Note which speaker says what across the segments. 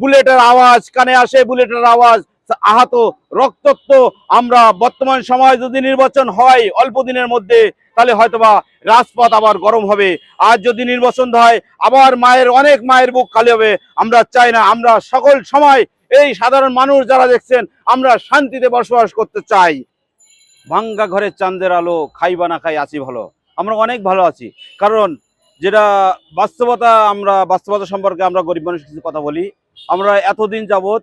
Speaker 1: বুলেটের আওয়াজ, কানে আসে বুলেটের আওয়াজ, আহত রক্তাক্ত। আমরা বর্তমান সময় যদি নির্বাচন হয় অল্প দিনের মধ্যে, তাহলে হয়তোবা রাজপথ আবার গরম হবে। আর যদি নির্বাচন হয়, আবার মায়ের, অনেক মায়ের বুক খালি হবে। আমরা চাই না, আমরা সকল সময় এই সাধারণ মানুষ যারা দেখছেন, আমরা শান্তিতে বসবাস করতে চাই। ভাঙ্গা ঘরের চাঁদের আলো খাই বা না খাই, আছি ভালো। আমরা অনেক ভালো আছি। কারণ যেটা বাস্তবতা, আমরা বাস্তবতা সম্পর্কে আমরা গরিব মানুষ কিছু কথা বলি। আমরা এতদিন যাবৎ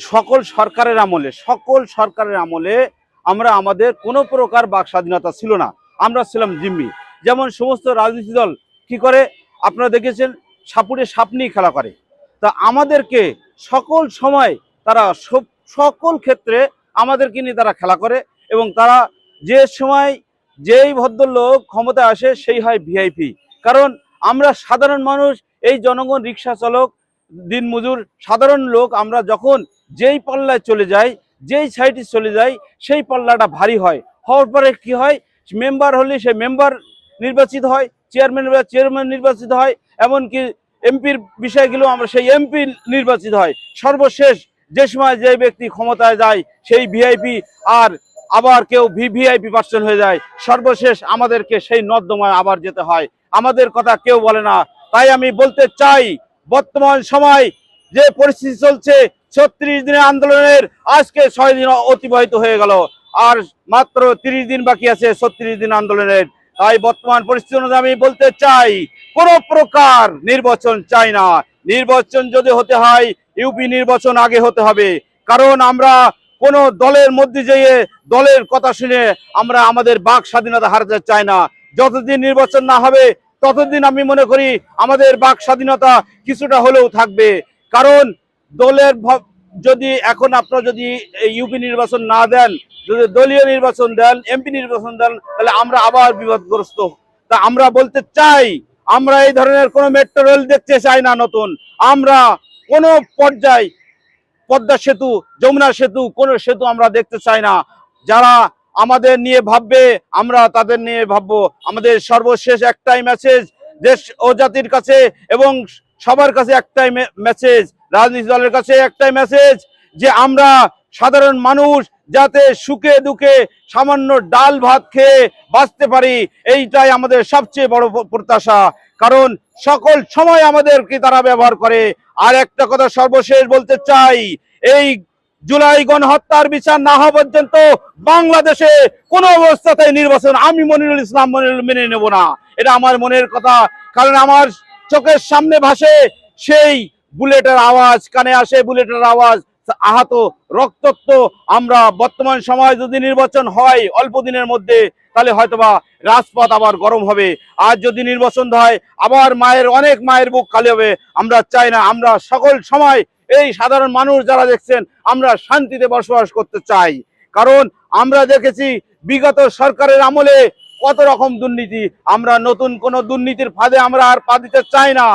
Speaker 1: সকল সরকারের আমলে, সকল সরকারের আমলে আমরা আমাদের কোনো প্রকার বাক স্বাধীনতা ছিল না। আমরা ছিলাম জিম্মি। যেমন সমস্ত রাজনীতি দল কি করে? আপনারা দেখেছেন, সাপুড়ে সাপ নিয়ে খেলা করে। তা আমাদেরকে সকল সময় তারা সব- সকল ক্ষেত্রে আমাদেরকে নিয়ে তারা খেলা করে এবং তারা যে সময় যেই ভদ্রলোক ক্ষমতা আসে, সেই হয় ভিআইপি। কারণ আমরা সাধারণ মানুষ, এই জনগণ রিক্সা চালক দিনমজুর, সাধারণ লোক, আমরা যখন যেই পাল্লায় চলে যাই, যেই সাইডে চলে যাই, সেই পাল্লাটা ভারী হয়। হওয়ার পরে কি হয়? মেম্বার হলে সে মেম্বার নির্বাচিত হয় চেয়ারম্যান চেয়ারম্যান নির্বাচিত হয়, এমনকি এমপির বিষয়গুলো আমরা সেই এমপি নির্বাচিত হয়। সর্বশেষ যে সময় যে ব্যক্তি ক্ষমতায় যায়, সেই ভিআইপি আর আবার কেউ ভিভিআইপি পার্সন হয়ে যায়। সর্বশেষ আমাদেরকে সেই নর্দমায় আবার যেতে হয়। আমাদের কথা কেউ বলে না। তাই আমি বলতে চাই বর্তমান সময় যে পরিস্থিতি চলছে, ছত্রিশ দিনের আন্দোলনের আজকে ছয় দিন অতিবাহিত হয়ে গেল। আর মাত্র তিরিশ দিন বাকি আছে ছত্রিশ দিন আন্দোলনের। তাই বর্তমান পরিস্থিতি অনুযায়ী আমি বলতে চাই, কোন প্রকার নির্বাচন চাই না। নির্বাচন যদি হতে হয় ইউপি নির্বাচন আগে হতে হবে। কারণ আমরা কোন দলের মধ্যে যেয়ে দলের কথা শুনে আমরা আমাদের বাক স্বাধীনতা হারাতে চাই না। যতদিন নির্বাচন না হবে ততদিন আমি মনে করি আমাদের বাক স্বাধীনতা কিছুটা হলেও থাকবে। কারণ দলের যদি এখন আপনারা যদি ইউপি নির্বাচন না দেন, যদি দলীয় নির্বাচন দেন, এমপি নির্বাচন দেন, তাহলে আমরা আবার বিপদগ্রস্ত। তা আমরা বলতে চাই, আমরা এই ধরনের কোনো মেট্রো রেল দেখতে চাই না নতুন। আমরা কোনো পর্যায় পদ্মা সেতু, যমুনা সেতু, কোনো সেতু আমরা দেখতে চাই না। যারা আমাদের নিয়ে ভাববে, আমরা তাদের নিয়ে ভাববো। আমাদের সর্বশেষ একটাই মেসেজ দেশ ও জাতির কাছে এবং সবার কাছে একটাই মেসেজ রাজনীতি দলের কাছে একটাই মেসেজ যে আমরা সাধারণ মানুষ যাতে সুখে দুঃখে সামান্য ডাল ভাত খেয়ে বাঁচতে পারি, এইটাই আমাদের সবচেয়ে বড় প্রত্যাশা। কারণ সকল সময় আমাদেরকে তারা ব্যবহার করে। আর একটা কথা সর্বশেষ বলতে চাই, এই জুলাই গণহত্যার বিচার না হওয়া পর্যন্ত বাংলাদেশে কোনো অবস্থাতে নির্বাচন আমি মনিরুল ইসলাম মনিরুল মেনে নেব না। এটা আমার মনের কথা। কারণ আমার চোখের সামনে ভাসে সেই বুলেটের আওয়াজ, কানে আসে বুলেটের আওয়াজ। আহত রক্তত্ব আমরা বর্তমান সময় যদি নির্বাচন হয়, অল্প দিনের মধ্যে তাহলে হয়তোবা রাজপথ আবার গরম হবে। আর যদি নির্বাচন হয়, আবার মায়ের, অনেক মায়ের বুক খালি হবে। আমরা চাই না, আমরা সকল সময় এই সাধারণ মানুষ যারা দেখছেন, আমরা শান্তিতে বসবাস করতে চাই। কারণ আমরা দেখেছি, বিগত সরকারের আমলে কত রকম দুর্নীতি। আমরা নতুন কোন দুর্নীতির ফাঁদে আমরা আর পা দিতে চাই না।